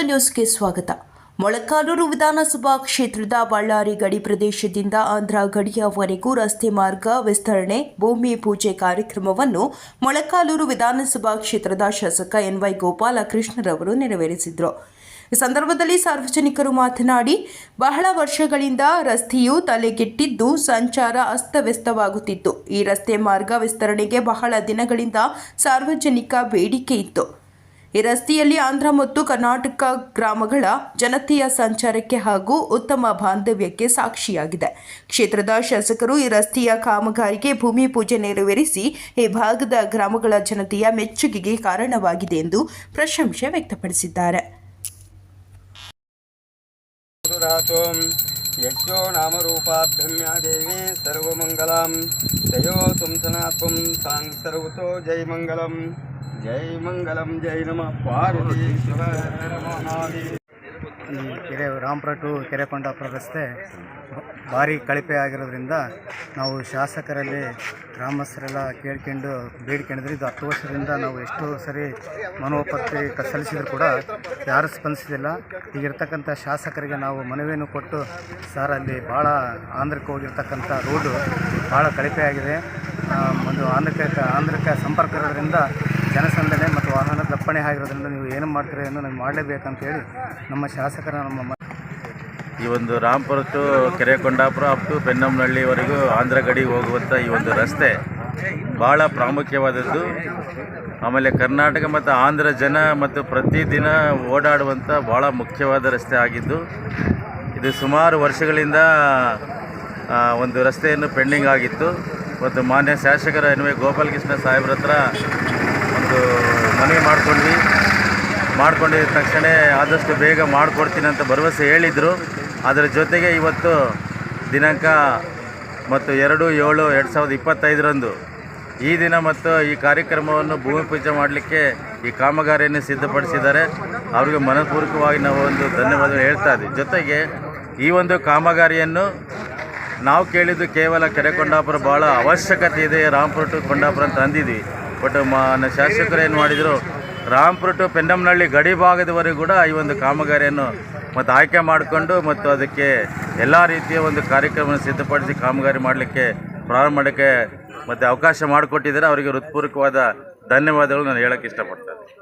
ನ್ಯೂಸ್ಗೆ ಸ್ವಾಗತ. ಮೊಳಕಾಲೂರು ವಿಧಾನಸಭಾ ಕ್ಷೇತ್ರದ ಬಳ್ಳಾರಿ ಗಡಿ ಪ್ರದೇಶದಿಂದ ಆಂಧ್ರ ಗಡಿಯವರೆಗೂ ರಸ್ತೆ ಮಾರ್ಗ ವಿಸ್ತರಣೆ, ಭೂಮಿ ಪೂಜೆ ಕಾರ್ಯಕ್ರಮವನ್ನು ಮೊಳಕಾಲೂರು ವಿಧಾನಸಭಾ ಕ್ಷೇತ್ರದ ಶಾಸಕ ಎನ್ವೈ ಗೋಪಾಲಕೃಷ್ಣರವರು ನೆರವೇರಿಸಿದರು. ಈ ಸಂದರ್ಭದಲ್ಲಿ ಸಾರ್ವಜನಿಕರು ಮಾತನಾಡಿ, ಬಹಳ ವರ್ಷಗಳಿಂದ ರಸ್ತೆಯು ತಲೆಗೆಟ್ಟಿದ್ದು ಸಂಚಾರ ಅಸ್ತವ್ಯಸ್ತವಾಗುತ್ತಿತ್ತು. ಈ ರಸ್ತೆ ಮಾರ್ಗ ವಿಸ್ತರಣೆಗೆ ಬಹಳ ದಿನಗಳಿಂದ ಸಾರ್ವಜನಿಕ ಬೇಡಿಕೆ ಇತ್ತು. ಈ ರಸ್ತೆಯಲ್ಲಿ ಆಂಧ್ರ ಮತ್ತು ಕರ್ನಾಟಕ ಗ್ರಾಮಗಳ ಜನತೆಯ ಸಂಚಾರಕ್ಕೆ ಹಾಗೂ ಉತ್ತಮ ಬಾಂಧವ್ಯಕ್ಕೆ ಸಾಕ್ಷಿಯಾಗಿದೆ. ಕ್ಷೇತ್ರದ ಶಾಸಕರು ಈ ರಸ್ತೆಯ ಕಾಮಗಾರಿಗೆ ಭೂಮಿ ಪೂಜೆ ನೆರವೇರಿಸಿ ಈ ಭಾಗದ ಗ್ರಾಮಗಳ ಜನತೆಯ ಮೆಚ್ಚುಗೆಗೆ ಕಾರಣವಾಗಿದೆ ಎಂದು ಪ್ರಶಂಸೆ ವ್ಯಕ್ತಪಡಿಸಿದ್ದಾರೆ. యక్షో నామరూపాభ్యమ్య దేవి సర్వమంగళం జయో తుం సనాత్వం సాం సర్వతో జై మంగళం జై మంగళం జై నమ పార్వతీ శివ ಈ ಕೆರೆ ರಾಮಪುರ ಟು ಕೆರೆಕೊಂಡಾಪುರ ರಸ್ತೆ ಭಾರಿ ಕಳಪೆ ಆಗಿರೋದ್ರಿಂದ ನಾವು ಶಾಸಕರಲ್ಲಿ ಗ್ರಾಮಸ್ಥರೆಲ್ಲ ಕೇಳ್ಕೊಂಡು ಬೇಡ್ಕೊಂಡಿದ್ರೆ ಇದು ಹತ್ತು ವರ್ಷದಿಂದ ನಾವು ಎಷ್ಟೋ ಸರಿ ಮನೋಪತ್ರಿ ಕ- ಸಲ್ಲಿಸಿದ್ರು ಕೂಡ ಯಾರೂ ಸ್ಪಂದಿಸಿದಿಲ್ಲ ಈಗಿರ್ತಕ್ಕಂಥ ಶಾಸಕರಿಗೆ ನಾವು ಮನವಿಯನ್ನು ಕೊಟ್ಟು, ಸರ್ ಅಲ್ಲಿ ಭಾಳ ಆಂಧ್ರಕ್ಕೆ ಹೋಗಿರ್ತಕ್ಕಂಥ ರೋಡು ಭಾಳ ಕಳಪೆ ಆಗಿದೆ. ಒಂದು ಆಂಧ್ರಕ್ಕೆ ಆಂಧ್ರಕ್ಕೆ ಸಂಪರ್ಕ ಇರೋದ್ರಿಂದ ಜನಸಂದಣಿ ಮತ್ತು ವಾಹನ ದಪ್ಪಣೆ ಆಗಿರೋದ್ರಿಂದ ನೀವು ಏನು ಮಾಡ್ತೀರಿ ಅನ್ನೋ ನಾವು ಮಾಡಲೇಬೇಕಂತ ಹೇಳಿ ನಮ್ಮ ಶಾಸಕರ ನಮ್ಮ ಈ ಒಂದು Rampura to Kerekondapura up to ಬೆನ್ನಂನಹಳ್ಳಿವರೆಗೂ Andhra ಗಡಿ ಹೋಗುವಂಥ ಈ ಒಂದು ರಸ್ತೆ ಭಾಳ ಪ್ರಾಮುಖ್ಯವಾದದ್ದು. ಆಮೇಲೆ ಕರ್ನಾಟಕ ಮತ್ತು ಆಂಧ್ರ ಜನ ಮತ್ತು ಪ್ರತಿದಿನ ಓಡಾಡುವಂಥ ಭಾಳ ಮುಖ್ಯವಾದ ರಸ್ತೆ ಆಗಿದ್ದು, ಇದು ಸುಮಾರು ವರ್ಷಗಳಿಂದ ಒಂದು ರಸ್ತೆಯನ್ನು ಪೆಂಡಿಂಗ್ ಆಗಿತ್ತು. ಮತ್ತು ಮಾನ್ಯ ಶಾಸಕರ ಎನ್ ವಿ ಗೋಪಾಲಕೃಷ್ಣ ಸಾಹೇಬ್ರ ಹತ್ರ ಒಂದು ಮನವಿ ಮಾಡಿಕೊಂಡ್ವಿ. ಮಾಡ್ಕೊಂಡಿದ ತಕ್ಷಣ ಆದಷ್ಟು ಬೇಗ ಮಾಡಿಕೊಡ್ತೀನಿ ಅಂತ ಭರವಸೆ ಹೇಳಿದರು. ಅದರ ಜೊತೆಗೆ ಇವತ್ತು ದಿನಾಂಕ ಮತ್ತು ಎರಡು ಏಳು ಎರಡು ಸಾವಿರದ ಇಪ್ಪತ್ತೈದರಂದು ಈ ದಿನ ಮತ್ತು ಈ ಕಾರ್ಯಕ್ರಮವನ್ನು ಭೂಮಿ ಪೂಜೆ ಮಾಡಲಿಕ್ಕೆ ಈ ಕಾಮಗಾರಿಯನ್ನು ಸಿದ್ಧಪಡಿಸಿದ್ದಾರೆ. ಅವರಿಗೆ ಮನಪೂರ್ವಕವಾಗಿ ನಾವು ಒಂದು ಧನ್ಯವಾದ ಹೇಳ್ತಾ ಇದ್ದೀವಿ. ಜೊತೆಗೆ ಈ ಒಂದು ಕಾಮಗಾರಿಯನ್ನು ನಾವು ಕೇಳಿದ್ದು ಕೇವಲ ಕೆರೆಕೊಂಡಾಪುರ ಭಾಳ ಅವಶ್ಯಕತೆ ಇದೆ ರಾಂಪುರ ಟು ಕೊಂಡಾಪುರ ಅಂತ ಅಂದಿದ್ವಿ. ಬಟ್ ಮಾನ್ಯ ಶಾಸಕರು ಏನು ಮಾಡಿದರು ರಾಂಪುರ ಟು ಪೆಂಡಮ್ನಹಳ್ಳಿ ಗಡಿ ಭಾಗದವರೆಗೂ ಕೂಡ ಈ ಒಂದು ಕಾಮಗಾರಿಯನ್ನು ಮತ್ತು ಆಯ್ಕೆ ಮಾಡಿಕೊಂಡು ಮತ್ತು ಅದಕ್ಕೆ ಎಲ್ಲ ರೀತಿಯ ಒಂದು ಕಾರ್ಯಕ್ರಮವನ್ನು ಸಿದ್ಧಪಡಿಸಿ ಕಾಮಗಾರಿ ಮಾಡಲಿಕ್ಕೆ ಪ್ರಾರಂಭ ಮಾಡೋಕ್ಕೆ ಮತ್ತು ಅವಕಾಶ ಮಾಡಿಕೊಟ್ಟಿದ್ದಾರೆ. ಅವರಿಗೆ ಹೃತ್ಪೂರ್ವಕವಾದ ಧನ್ಯವಾದಗಳು. ನಾನು ಹೇಳೋಕ್ಕೆ ಇಷ್ಟಪಡ್ತೇನೆ.